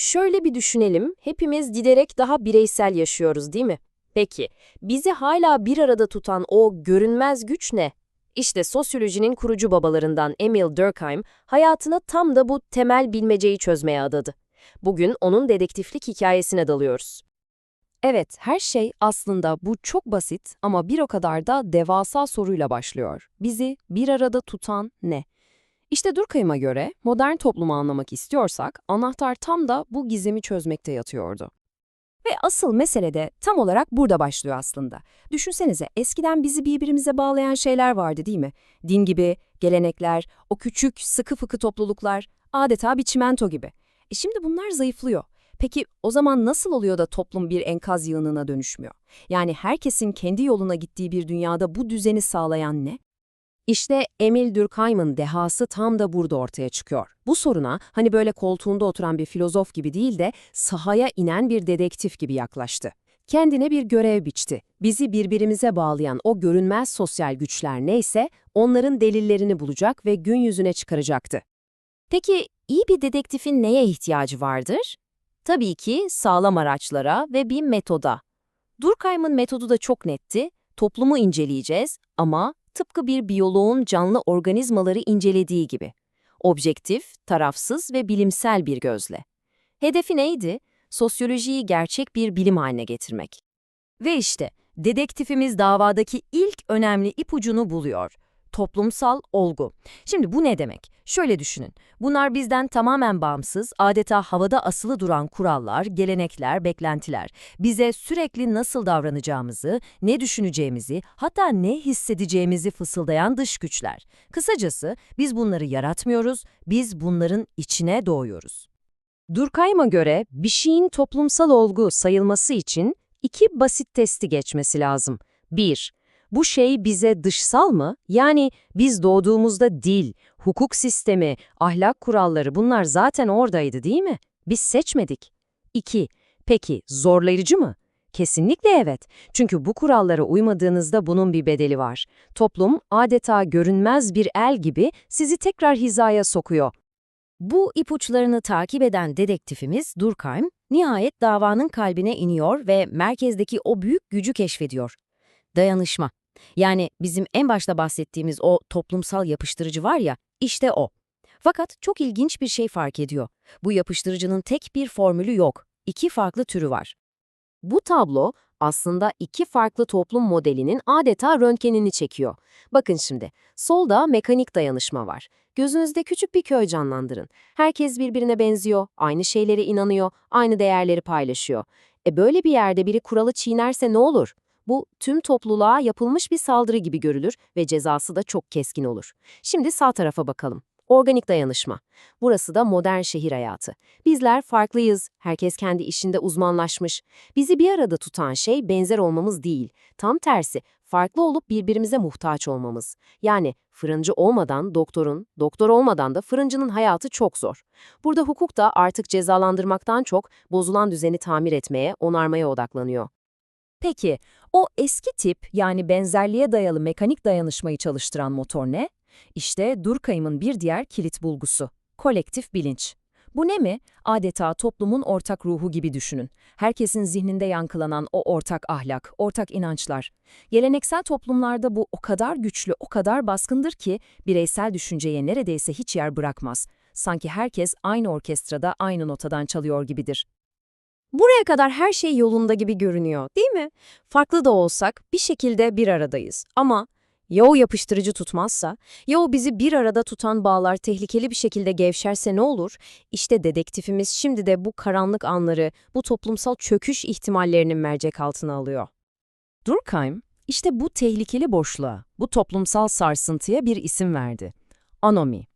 Şöyle bir düşünelim, hepimiz giderek daha bireysel yaşıyoruz değil mi? Peki, bizi hala bir arada tutan o görünmez güç ne? İşte sosyolojinin kurucu babalarından Emil Durkheim hayatına tam da bu temel bilmeceyi çözmeye adadı. Bugün onun dedektiflik hikayesine dalıyoruz. Evet, her şey aslında bu çok basit ama bir o kadar da devasa soruyla başlıyor. Bizi bir arada tutan ne? İşte Durkheim'a göre modern toplumu anlamak istiyorsak anahtar tam da bu gizemi çözmekte yatıyordu. Ve asıl mesele de tam olarak burada başlıyor aslında. Düşünsenize eskiden bizi birbirimize bağlayan şeyler vardı değil mi? Din gibi, gelenekler, o küçük, sıkı fıkı topluluklar, adeta bir çimento gibi. E şimdi bunlar zayıflıyor. Peki o zaman nasıl oluyor da toplum bir enkaz yığınına dönüşmüyor? Yani herkesin kendi yoluna gittiği bir dünyada bu düzeni sağlayan ne? İşte Emil Durkheim'ın dehası tam da burada ortaya çıkıyor. Bu soruna hani böyle koltuğunda oturan bir filozof gibi değil de sahaya inen bir dedektif gibi yaklaştı. Kendine bir görev biçti. Bizi birbirimize bağlayan o görünmez sosyal güçler neyse onların delillerini bulacak ve gün yüzüne çıkaracaktı. Peki iyi bir dedektifin neye ihtiyacı vardır? Tabii ki sağlam araçlara ve bir metoda. Durkheim'ın metodu da çok netti. Toplumu inceleyeceğiz ama tıpkı bir biyoloğun canlı organizmaları incelediği gibi. Objektif, tarafsız ve bilimsel bir gözle. Hedefi neydi? Sosyolojiyi gerçek bir bilim haline getirmek. Ve işte dedektifimiz davadaki ilk önemli ipucunu buluyor. Toplumsal olgu. Şimdi bu ne demek? Şöyle düşünün. Bunlar bizden tamamen bağımsız, adeta havada asılı duran kurallar, gelenekler, beklentiler. Bize sürekli nasıl davranacağımızı, ne düşüneceğimizi, hatta ne hissedeceğimizi fısıldayan dış güçler. Kısacası biz bunları yaratmıyoruz, biz bunların içine doğuyoruz. Durkheim'a göre bir şeyin toplumsal olgu sayılması için iki basit testi geçmesi lazım. 1. Bu şey bize dışsal mı? Yani biz doğduğumuzda dil, hukuk sistemi, ahlak kuralları bunlar zaten oradaydı değil mi? Biz seçmedik. 2. Peki zorlayıcı mı? Kesinlikle evet. Çünkü bu kurallara uymadığınızda bunun bir bedeli var. Toplum adeta görünmez bir el gibi sizi tekrar hizaya sokuyor. Bu ipuçlarını takip eden dedektifimiz Durkheim, nihayet davanın kalbine iniyor ve merkezdeki o büyük gücü keşfediyor. Dayanışma. Yani bizim en başta bahsettiğimiz o toplumsal yapıştırıcı var ya, işte o. Fakat çok ilginç bir şey fark ediyor. Bu yapıştırıcının tek bir formülü yok. İki farklı türü var. Bu tablo aslında iki farklı toplum modelinin adeta röntgenini çekiyor. Bakın şimdi, solda mekanik dayanışma var. Gözünüzde küçük bir köy canlandırın. Herkes birbirine benziyor, aynı şeylere inanıyor, aynı değerleri paylaşıyor. E böyle bir yerde biri kuralı çiğnerse ne olur? Bu tüm topluluğa yapılmış bir saldırı gibi görülür ve cezası da çok keskin olur. Şimdi sağ tarafa bakalım. Organik dayanışma. Burası da modern şehir hayatı. Bizler farklıyız, herkes kendi işinde uzmanlaşmış. Bizi bir arada tutan şey benzer olmamız değil. Tam tersi, farklı olup birbirimize muhtaç olmamız. Yani fırıncı olmadan doktorun, doktor olmadan da fırıncının hayatı çok zor. Burada hukuk da artık cezalandırmaktan çok bozulan düzeni tamir etmeye, onarmaya odaklanıyor. Peki, o eski tip yani benzerliğe dayalı mekanik dayanışmayı çalıştıran motor ne? İşte Durkheim'ın bir diğer kilit bulgusu, kolektif bilinç. Bu ne mi? Adeta toplumun ortak ruhu gibi düşünün. Herkesin zihninde yankılanan o ortak ahlak, ortak inançlar. Geleneksel toplumlarda bu o kadar güçlü, o kadar baskındır ki bireysel düşünceye neredeyse hiç yer bırakmaz. Sanki herkes aynı orkestrada aynı notadan çalıyor gibidir. Buraya kadar her şey yolunda gibi görünüyor, değil mi? Farklı da olsak bir şekilde bir aradayız. Ama ya o yapıştırıcı tutmazsa, ya o bizi bir arada tutan bağlar tehlikeli bir şekilde gevşerse ne olur? İşte dedektifimiz şimdi de bu karanlık anları, bu toplumsal çöküş ihtimallerinin mercek altına alıyor. Durkheim, işte bu tehlikeli boşluğa, bu toplumsal sarsıntıya bir isim verdi. Anomi.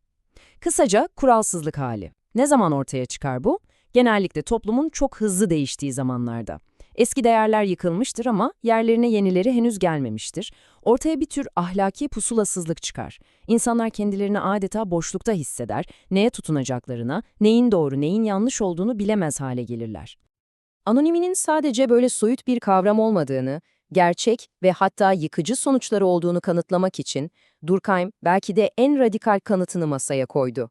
Kısaca kuralsızlık hali. Ne zaman ortaya çıkar bu? Genellikle toplumun çok hızlı değiştiği zamanlarda. Eski değerler yıkılmıştır ama yerlerine yenileri henüz gelmemiştir. Ortaya bir tür ahlaki pusulasızlık çıkar. İnsanlar kendilerini adeta boşlukta hisseder, neye tutunacaklarına, neyin doğru, neyin yanlış olduğunu bilemez hale gelirler. Anoniminin sadece böyle soyut bir kavram olmadığını, gerçek ve hatta yıkıcı sonuçları olduğunu kanıtlamak için Durkheim belki de en radikal kanıtını masaya koydu.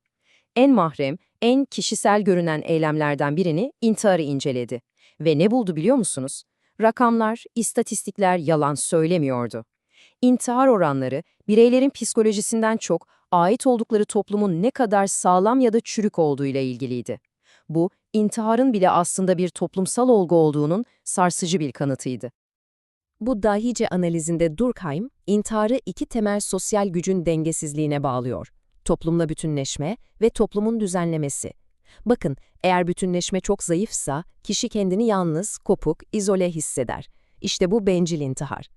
En mahrem, en kişisel görünen eylemlerden birini intiharı inceledi. Ve ne buldu biliyor musunuz? Rakamlar, istatistikler yalan söylemiyordu. İntihar oranları bireylerin psikolojisinden çok ait oldukları toplumun ne kadar sağlam ya da çürük olduğuyla ilgiliydi. Bu, intiharın bile aslında bir toplumsal olgu olduğunun sarsıcı bir kanıtıydı. Bu dahice analizinde Durkheim, intiharı iki temel sosyal gücün dengesizliğine bağlıyor. Toplumla bütünleşme ve toplumun düzenlemesi. Bakın, eğer bütünleşme çok zayıfsa, kişi kendini yalnız, kopuk, izole hisseder. İşte bu bencil intihar.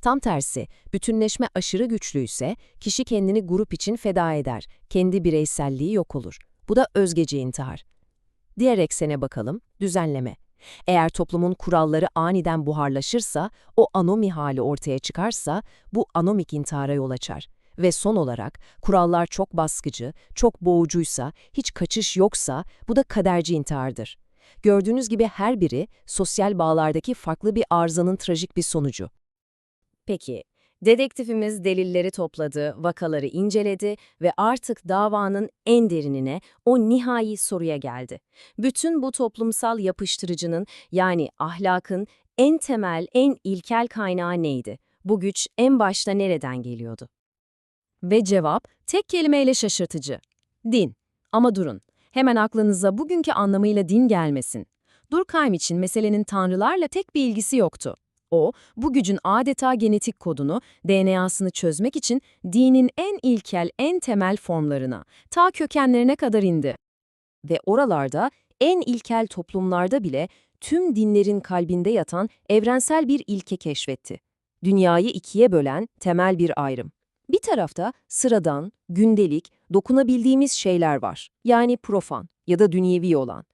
Tam tersi, bütünleşme aşırı güçlüyse, kişi kendini grup için feda eder, kendi bireyselliği yok olur. Bu da özgeci intihar. Diğer eksene bakalım, düzenleme. Eğer toplumun kuralları aniden buharlaşırsa, o anomi hali ortaya çıkarsa, bu anomik intihara yol açar. Ve son olarak, kurallar çok baskıcı, çok boğucuysa, hiç kaçış yoksa, bu da kaderci intihardır. Gördüğünüz gibi her biri, sosyal bağlardaki farklı bir arızanın trajik bir sonucu. Peki, dedektifimiz delilleri topladı, vakaları inceledi ve artık davanın en derinine, o nihai soruya geldi. Bütün bu toplumsal yapıştırıcının yani ahlakın en temel, en ilkel kaynağı neydi? Bu güç en başta nereden geliyordu? Ve cevap tek kelimeyle şaşırtıcı. Din. Ama durun, hemen aklınıza bugünkü anlamıyla din gelmesin. Durkheim için meselenin tanrılarla tek bir ilgisi yoktu. O, bu gücün adeta genetik kodunu, DNA'sını çözmek için dinin en ilkel, en temel formlarına, ta kökenlerine kadar indi. Ve oralarda, en ilkel toplumlarda bile tüm dinlerin kalbinde yatan evrensel bir ilke keşfetti. Dünyayı ikiye bölen temel bir ayrım. Bir tarafta sıradan, gündelik, dokunabildiğimiz şeyler var. Yani profan ya da dünyevi olan.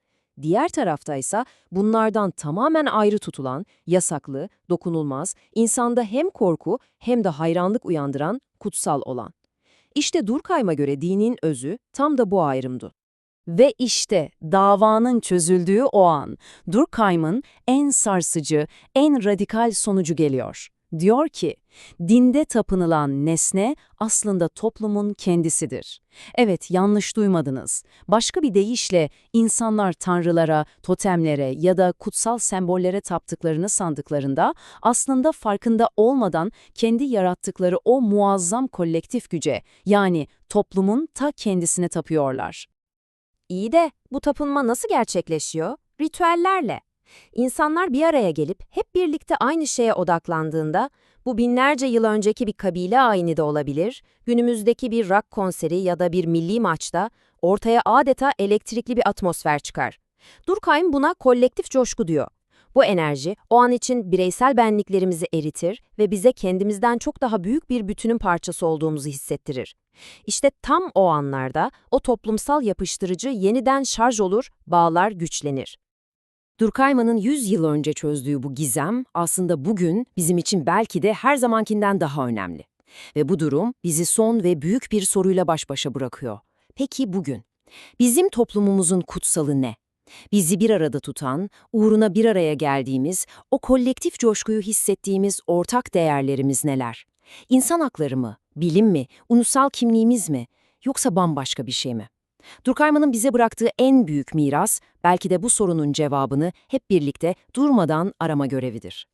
Diğer tarafta ise bunlardan tamamen ayrı tutulan, yasaklı, dokunulmaz, insanda hem korku hem de hayranlık uyandıran kutsal olan. İşte Durkheim'a göre dinin özü tam da bu ayrımdı. Ve işte davanın çözüldüğü o an, Durkheim'ın en sarsıcı, en radikal sonucu geliyor. Diyor ki, dinde tapınılan nesne aslında toplumun kendisidir. Evet, yanlış duymadınız. Başka bir deyişle insanlar tanrılara, totemlere ya da kutsal sembollere taptıklarını sandıklarında aslında farkında olmadan kendi yarattıkları o muazzam kolektif güce yani toplumun ta kendisine tapıyorlar. İyi de bu tapınma nasıl gerçekleşiyor? Ritüellerle. İnsanlar bir araya gelip hep birlikte aynı şeye odaklandığında, bu binlerce yıl önceki bir kabile ayini de olabilir, günümüzdeki bir rock konseri ya da bir milli maçta ortaya adeta elektrikli bir atmosfer çıkar. Durkheim buna kolektif coşku diyor. Bu enerji o an için bireysel benliklerimizi eritir ve bize kendimizden çok daha büyük bir bütünün parçası olduğumuzu hissettirir. İşte tam o anlarda o toplumsal yapıştırıcı yeniden şarj olur, bağlar güçlenir. Durkheim'ın 100 yıl önce çözdüğü bu gizem aslında bugün bizim için belki de her zamankinden daha önemli. Ve bu durum bizi son ve büyük bir soruyla baş başa bırakıyor. Peki bugün? Bizim toplumumuzun kutsalı ne? Bizi bir arada tutan, uğruna bir araya geldiğimiz, o kolektif coşkuyu hissettiğimiz ortak değerlerimiz neler? İnsan hakları mı? Bilim mi? Ulusal kimliğimiz mi? Yoksa bambaşka bir şey mi? Durkheim'ın bize bıraktığı en büyük miras, belki de bu sorunun cevabını hep birlikte durmadan arama görevidir.